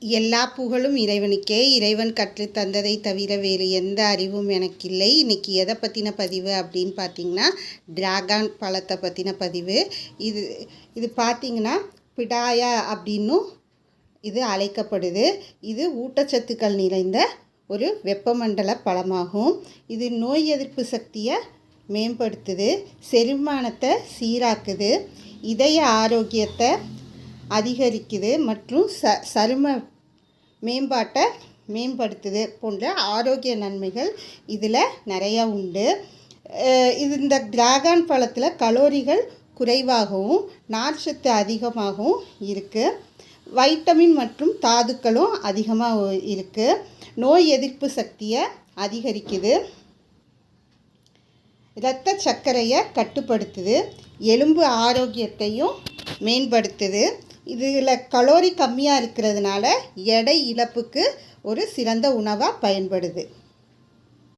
எல்லா புகழும் இறைவனுக்கே. இறைவன் கற்றுத் தந்ததை தவிர வேறு எந்த அறிவும் எனக்கு இல்லை இன்றைக்கி எதை பற்றின பதிவு அப்படின்னு பார்த்தீங்கன்னா டிராகன் பழத்தை பற்றின பதிவு. இது இது பார்த்தீங்கன்னா பிடாயா அப்படின்னும் இது அழைக்கப்படுது. இது ஊட்டச்சத்துக்கள் நிறைந்த ஒரு வெப்பமண்டல பழமாகும். இது நோய் எதிர்ப்பு சக்தியை மேம்படுத்துது செரிமானத்தை சீராக்குது இதய ஆரோக்கியத்தை அதிகரிக்குது மற்றும் ச சரும மேம்பாட்டை மேம்படுத்துது போன்ற ஆரோக்கிய நன்மைகள் இதில் நிறையா உண்டு. இது இந்த டிராகன் பழத்தில் கலோரிகள் குறைவாகவும் நார்ச்சத்து அதிகமாகவும் இருக்குது வைட்டமின் மற்றும் தாதுக்களும் அதிகமாக இருக்குது நோய் எதிர்ப்பு சக்தியை அதிகரிக்குது. இரத்த சர்க்கரையை கட்டுப்படுத்துது. எலும்பு ஆரோக்கியத்தையும் மேம்படுத்துது. இதில் கலோரி கம்மியாக இருக்கிறதுனால எடை இழப்புக்கு ஒரு சிறந்த உணவாக பயன்படுது.